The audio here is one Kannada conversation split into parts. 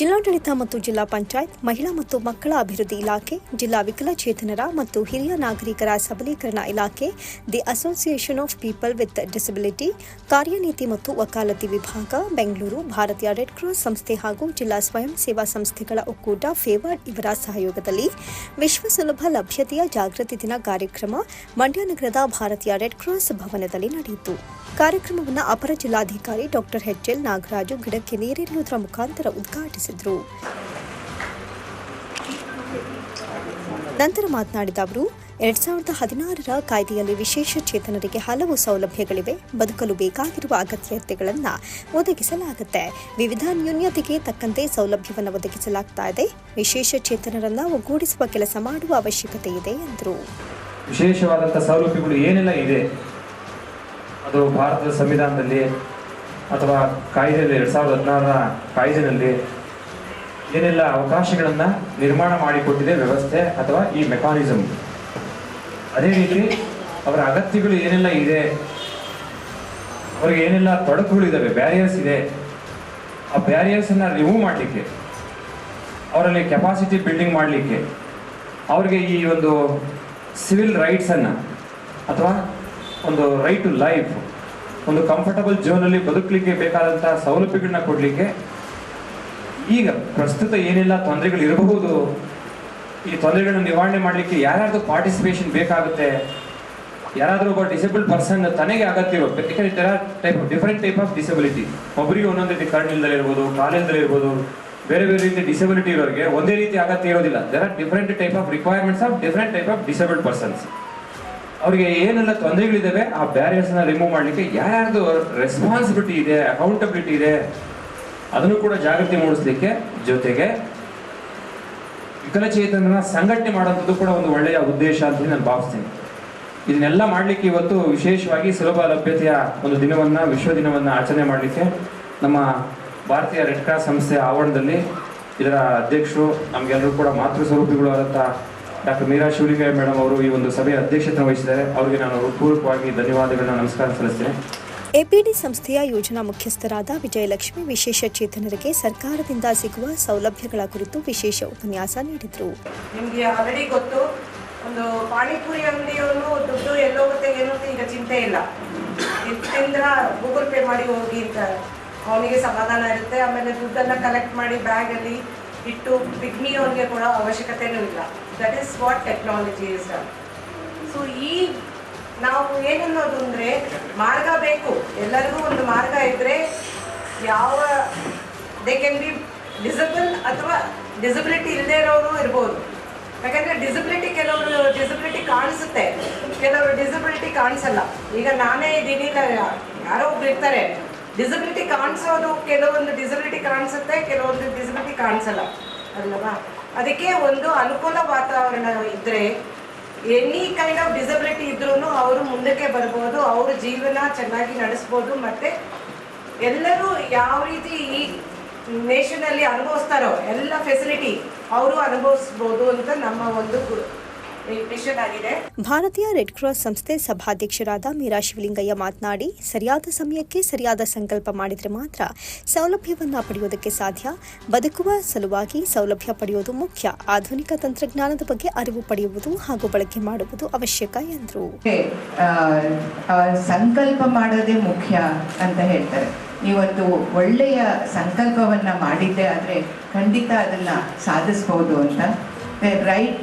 ಜಿಲ್ಲಾಡಳಿತ ಮತ್ತು ಜಿಲ್ಲಾ ಪಂಚಾಯತ್, ಮಹಿಳಾ ಮತ್ತು ಮಕ್ಕಳ ಅಭಿವೃದ್ಧಿ ಇಲಾಖೆ, ಜಿಲ್ಲಾ ವಿಕಲಚೇತನರ ಮತ್ತು ಹಿರಿಯ ನಾಗರಿಕರ ಸಬಲೀಕರಣ ಇಲಾಖೆ, the association of people with disability, ಕಾರ್ಯನೀತಿ ಮತ್ತು ವಕಾಲತಿ ವಿಭಾಗ, ಬೆಂಗಳೂರು, ಭಾರತೀಯ ರೆಡ್ ಕ್ರಾಸ್ ಸಂಸ್ಥೆ ಹಾಗೂ ಜಿಲ್ಲಾ ಸ್ವಯಂ ಸೇವಾ ಸಂಸ್ಥೆಗಳ ಒಕ್ಕೂಟ ಫೇವರ್ಡ್ ಇವರ ಸಹಯೋಗದಲ್ಲಿ ವಿಶ್ವ ಸುಲಭ ಲಭ್ಯತೆಯ ಜಾಗೃತಿ ದಿನ ಕಾರ್ಯಕ್ರಮ ಮಂಡ್ಯ ನಗರದ ಭಾರತೀಯ ರೆಡ್ ಕ್ರಾಸ್ ಭವನದಲ್ಲಿ ನಡೆಯಿತು. ಕಾರ್ಯಕ್ರಮವನ್ನು ಅಪರ ಜಿಲ್ಲಾಧಿಕಾರಿ ಡಾಕ್ಟರ್ ಎಚ್ಎಲ್ ನಾಗರಾಜು ಗಿಡಕ್ಕೆ ನೀರಿರುವುದರ ಮುಖಾಂತರ ಉದ್ಘಾಟಿಸಿದರು ನಂತರ ಮಾತನಾಡಿದ ಅವರು, ಎರಡ್ ಸಾವಿರದ ಹದಿನಾರರ ಕಾಯ್ದೆಯಲ್ಲಿ ವಿಶೇಷ ಚೇತನರಿಗೆ ಹಲವು ಸೌಲಭ್ಯಗಳಿವೆ. ಬದುಕಲು ಬೇಕಾಗಿರುವ ಅಗತ್ಯತೆಗಳನ್ನು ಒದಗಿಸಲಾಗುತ್ತೆ. ವಿವಿಧ ನ್ಯೂನ್ಯತೆಗೆ ತಕ್ಕಂತೆ ಸೌಲಭ್ಯವನ್ನು ಒದಗಿಸಲಾಗ್ತಾ ಇದೆ. ವಿಶೇಷ ಚೇತನರನ್ನ ಒಗ್ಗೂಡಿಸುವ ಕೆಲಸ ಮಾಡುವ ಅವಶ್ಯಕತೆ ಇದೆ, ಎಂದರು. ವಿಶೇಷವಾದಂತಹ ಸೌಲಭ್ಯಗಳು ಏನೆಲ್ಲ ಇದೆ? ಅದು ಭಾರತದ ಸಂವಿಧಾನದಲ್ಲಿ ಅಥವಾ ಕಾಯ್ದೆಯಲ್ಲಿ ಎರಡ್ ಸಾವಿರದ ಹದಿನಾರರ ಕಾಯ್ದೆನಲ್ಲಿ ಏನೆಲ್ಲ ಅವಕಾಶಗಳನ್ನು ನಿರ್ಮಾಣ ಮಾಡಿಕೊಟ್ಟಿದೆ ವ್ಯವಸ್ಥೆ ಅಥವಾ ಈ ಮೆಕಾನಿಸಮ್ ಅದೇ ರೀತಿ ಅವರ ಅಗತ್ಯಗಳು ಏನೆಲ್ಲ ಇದೆ? ಅವ್ರಿಗೆ ಏನೆಲ್ಲ ತೊಡಕುಗಳು ಇದ್ದಾವೆ ಬ್ಯಾರಿಯರ್ಸ್ ಇದೆ. ಆ ಬ್ಯಾರಿಯರ್ಸನ್ನು ರಿಮೂವ್ ಮಾಡಲಿಕ್ಕೆ, ಅವರಲ್ಲಿ ಕೆಪಾಸಿಟಿ ಬಿಲ್ಡಿಂಗ್ ಮಾಡಲಿಕ್ಕೆ, ಅವರಿಗೆ ಈ ಒಂದು ಸಿವಿಲ್ ರೈಟ್ಸನ್ನು ಅಥವಾ ಒಂದು ರೈಟ್ ಟು ಲೈಫ್ ಒಂದು ಕಂಫರ್ಟಬಲ್ ಜೋನಲ್ಲಿ ಬದುಕಲಿಕ್ಕೆ ಬೇಕಾದಂಥ ಸೌಲಭ್ಯಗಳನ್ನ ಕೊಡಲಿಕ್ಕೆ ಈಗ ಪ್ರಸ್ತುತ ಏನೆಲ್ಲ ತೊಂದರೆಗಳು ಇರಬಹುದು? ಈ ತೊಂದರೆಗಳನ್ನು ನಿವಾರಣೆ ಮಾಡಲಿಕ್ಕೆ ಯಾರ್ಯಾರ್ದು ಪಾರ್ಟಿಸಿಪೇಷನ್ ಬೇಕಾಗುತ್ತೆ? ಯಾರಾದರೂ ಒಬ್ಬ ಡಿಸೇಬಲ್ಡ್ ಪರ್ಸನ್ ತನಗೆ ಅಗತ್ಯ ಇರೋ ಯಾಕಂದ್ರೆ there of type different type of disability ಒಬ್ಬರಿಗೆ ಒಂದೊಂದು ರೀತಿ ಕಣ್ಣಿಲ್ದಲೇ ಇರ್ಬೋದು ಕಾಲಿಲ್ದಲೇ ಇರ್ಬೋದು, ಬೇರೆ ಬೇರೆ ರೀತಿ ಡಿಸಬಿಲಿಟಿ ಇರೋರಿಗೆ ಒಂದೇ ರೀತಿ ಅಗತ್ಯ ಇರೋದಿಲ್ಲ. There are different type of requirements of different type of disabled persons ಅವರಿಗೆ ಏನೆಲ್ಲ ತೊಂದರೆಗಳಿದ್ದಾವೆ, ಆ ಬ್ಯಾರಿಯರ್ಸ್ನ ರಿಮೂವ್ ಮಾಡಲಿಕ್ಕೆ ಯಾರ್ಯಾರ್ದು ರೆಸ್ಪಾನ್ಸಿಬಿಲಿಟಿ ಇದೆ ಅಕೌಂಟಬಿಲಿಟಿ ಇದೆ ಅದನ್ನು ಕೂಡ ಜಾಗೃತಿ ಮೂಡಿಸ್ಲಿಕ್ಕೆ ಜೊತೆಗೆ ವಿಕಲಚೇತನನ ಸಂಘಟನೆ ಮಾಡುವಂಥದ್ದು ಕೂಡ ಒಂದು ಒಳ್ಳೆಯ ಉದ್ದೇಶ ಅಂತ ನಾನು ಭಾವಿಸ್ತೀನಿ. ಇದನ್ನೆಲ್ಲ ಮಾಡಲಿಕ್ಕೆ ಇವತ್ತು ವಿಶೇಷವಾಗಿ ಸುಲಭ ಲಭ್ಯತೆಯ ಒಂದು ದಿನವನ್ನು, ವಿಶ್ವ ದಿನವನ್ನು ಆಚರಣೆ ಮಾಡಲಿಕ್ಕೆ ನಮ್ಮ ಭಾರತೀಯ ರೆಡ್ ಕ್ರಾಸ್ ಸಂಸ್ಥೆ ಆವರಣದಲ್ಲಿ ಇದರ ಅಧ್ಯಕ್ಷರು, ನಮಗೆಲ್ಲರೂ ಕೂಡ ಮಾತೃ ಸ್ವರೂಪಿಗಳು ಆದಂಥ ಡಾಕ್ಟರ್ ಮೀರಾ ಶಿವಲಿಂಗಯ್ಯ ಮೇಡಮ್ ಅವರು ಈ ಒಂದು ಸಭೆಯ ಅಧ್ಯಕ್ಷತೆ ವಹಿಸಿದ್ದಾರೆ. ಅವರಿಗೆ ನಾನು ಪೂರ್ವಕವಾಗಿ ಧನ್ಯವಾದಗಳನ್ನ ನಮಸ್ಕಾರ ಸಲ್ಲಿಸ್ತೇನೆ. ಎಪಿಡಿ ಸಂಸ್ಥೆಯ ಯೋಜನಾ ಮುಖ್ಯಸ್ಥರಾದ ವಿಜಯಲಕ್ಷ್ಮಿ ವಿಶೇಷ ಚೇತನರಿಗೆ ಸರ್ಕಾರದಿಂದ ಸಿಗುವ ಸೌಲಭ್ಯಗಳ ಕುರಿತು ವಿಶೇಷ ಉಪನ್ಯಾಸ ನೀಡಿದರು. ನಿಮಗೆ ಆಲ್ರೆಡಿ ಗೊತ್ತು. ಒಂದು ಪಾನಿಪುರಿ ಅಂಗಡಿಯವನು ದುಡ್ಡು ಎಲ್ಲೋಗುತ್ತೆ ಏನು ಈಗ ಚಿಂತೆ ಇಲ್ಲ. ಗೂಗಲ್ ಪೇ ಮಾಡಿ ಹೋಗಿ ಅಂತ. ಅವನಿಗೆ ಸಮಾಧಾನ ಇರುತ್ತೆ. ಆಮೇಲೆ ದುಡ್ಡನ್ನು ಕಲೆಕ್ಟ್ ಮಾಡಿ ಬ್ಯಾಗಲ್ಲಿ ಇಟ್ಟು ಪಿಗ್ಮಿ ಅವನಿಗೆ ಕೊಡೋ ಅವಶ್ಯಕತೆನೂ ಇಲ್ಲ. That is what technology is so ಈ ನಾವು ಏನನ್ನೋದು ಅಂದರೆ ಮಾರ್ಗ ಬೇಕು. ಎಲ್ಲರಿಗೂ ಒಂದು ಮಾರ್ಗ ಇದ್ದರೆ ಯಾವ ದೇ ಕ್ಯಾನ್ ಬಿ ಡಿಸಬಲ್ ಅಥವಾ ಡಿಸಬಿಲಿಟಿ ಇಲ್ಲದೆ ಇರೋರು ಇರ್ಬೋದು. ಯಾಕಂದರೆ ಡಿಸಬಿಲಿಟಿ ಕೆಲವರು ಡಿಸಬಿಲಿಟಿ ಕಾಣಿಸುತ್ತೆ. ಕೆಲವರು ಡಿಸಬಿಲಿಟಿ ಕಾಣಿಸಲ್ಲ. ಈಗ ನಾನೇ ಇದ್ದೀನಿ, ಇಲ್ಲ, ಯಾರೋ ಒಬ್ರು ಇರ್ತಾರೆ. ಡಿಸಬಿಲಿಟಿ ಕಾಣಿಸೋದು ಕೆಲವೊಂದು ಡಿಸಬಿಲಿಟಿ ಕಾಣಿಸುತ್ತೆ, ಕೆಲವೊಂದು ಡಿಸಬಿಲಿಟಿ ಕಾಣಿಸಲ್ಲ. ಅಲ್ಲವಾ ಅದಕ್ಕೆ ಒಂದು ಅನುಕೂಲ ವಾತಾವರಣ ಇದ್ದರೆ ಎನಿ ಕೈಂಡ್ ಆಫ್ ಡಿಸಬಿಲಿಟಿ ಇದ್ರೂ ಅವರು ಮುಂದಕ್ಕೆ ಬರ್ಬೋದು, ಅವ್ರ ಜೀವನ ಚೆನ್ನಾಗಿ ನಡೆಸ್ಬೋದು, ಮತ್ತು ಎಲ್ಲರೂ ಯಾವ ರೀತಿ ಈ ನೇಷನಲ್ಲಿ ಅನುಭವಿಸ್ತಾರೋ, ಎಲ್ಲ ಫೆಸಿಲಿಟಿ ಅವರು ಅನುಭವಿಸ್ಬೋದು ಅಂತ ನಮ್ಮ ಒಂದು ಭಾರತೀಯ ರೆಡ್ ಕ್ರಾಸ್ ಸಂಸ್ಥೆ ಸಭಾಧ್ಯಕ್ಷರಾದ ಮೀರಾ ಶಿವಲಿಂಗಯ್ಯ ಮಾತನಾಡಿ ಸರಿಯಾದ ಸಮಯಕ್ಕೆ ಸರಿಯಾದ ಸಂಕಲ್ಪ ಮಾಡಿದರೆ ಮಾತ್ರ ಸೌಲಭ್ಯವನ್ನ ಪಡೆಯುವುದಕ್ಕೆ ಸಾಧ್ಯ. ಬದುಕುವ ಸಲುವಾಗಿ ಸೌಲಭ್ಯ ಪಡೆಯುವುದು ಮುಖ್ಯ. ಆಧುನಿಕ ತಂತ್ರಜ್ಞಾನದ ಬಗ್ಗೆ ಅರಿವು ಪಡೆಯುವುದು ಹಾಗೂ ಬಳಕೆ ಮಾಡುವುದು ಅವಶ್ಯಕ ಎಂದರು. ಸಂಕಲ್ಪ ಮಾಡೋದೇ ಮುಖ್ಯ ಅಂತ ಹೇಳ್ತಾರೆ. ಇವತ್ತು ಒಳ್ಳೆಯ ಸಂಕಲ್ಪವನ್ನು ಮಾಡಿದ್ದೆ ಆದರೆ ಖಂಡಿತ ಅದನ್ನು ಸಾಧಿಸ್ಬೋದು ಅಂತ. ರೈಟ್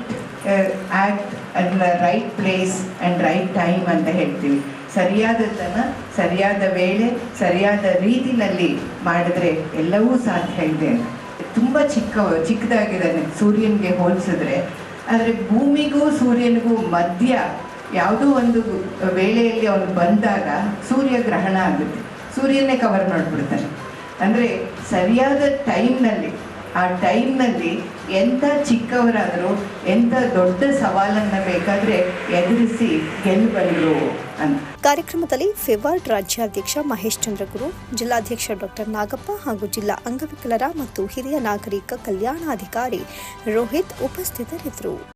ಆ್ಯಕ್ಟ್ ಅನ್ನ right place and right time ಅಂತ ಹೇಳ್ತೀವಿ. ಸರಿಯಾದದನ್ನು ಸರಿಯಾದ ವೇಳೆ, ಸರಿಯಾದ ರೀತಿನಲ್ಲಿ ಮಾಡಿದ್ರೆ ಎಲ್ಲವೂ ಸಾಧ್ಯ ಇದೆ ತುಂಬ ಚಿಕ್ಕ, ಚಿಕ್ಕದಾಗಿದ್ದಾನೆ. ಸೂರ್ಯನಿಗೆ ಹೋಲಿಸಿದ್ರೆ, ಆದರೆ ಭೂಮಿಗೂ ಸೂರ್ಯನಿಗೂ ಮಧ್ಯ ಯಾವುದೋ ಒಂದು ವೇಳೆಯಲ್ಲಿ ಅವನು ಬಂದಾಗ ಸೂರ್ಯ ಗ್ರಹಣ ಆಗುತ್ತೆ. ಸೂರ್ಯನೇ ಕವರ್ ಮಾಡಿಬಿಡ್ತಾನೆ. ಅಂದರೆ ಸರಿಯಾದ ಟೈಮ್ನಲ್ಲಿ ಆ ಟೈಮ್ನಲ್ಲಿ ಎಂಥ ಚಿಕ್ಕವರಾದರೂ, ಎಂಥ ದೊಡ್ಡ ಸವಾಲನ್ನು ಬೇಕಾದರೆ ಎದುರಿಸಿ ಗೆಲ್ಲಬಲ್ಲರು ಅಂತ. ಕಾರ್ಯಕ್ರಮದಲ್ಲಿ ಫೆವಾರ್ಡ್ ರಾಜ್ಯಾಧ್ಯಕ್ಷ ಮಹೇಶ್ ಚಂದ್ರಗುರು, ಜಿಲ್ಲಾಧ್ಯಕ್ಷ ಡಾಕ್ಟರ್ ನಾಗಪ್ಪ ಹಾಗೂ ಜಿಲ್ಲಾ ಅಂಗವಿಕಲರ ಮತ್ತು ಹಿರಿಯ ನಾಗರಿಕ ಕಲ್ಯಾಣಾಧಿಕಾರಿ ರೋಹಿತ್ ಉಪಸ್ಥಿತರಿದ್ದರು.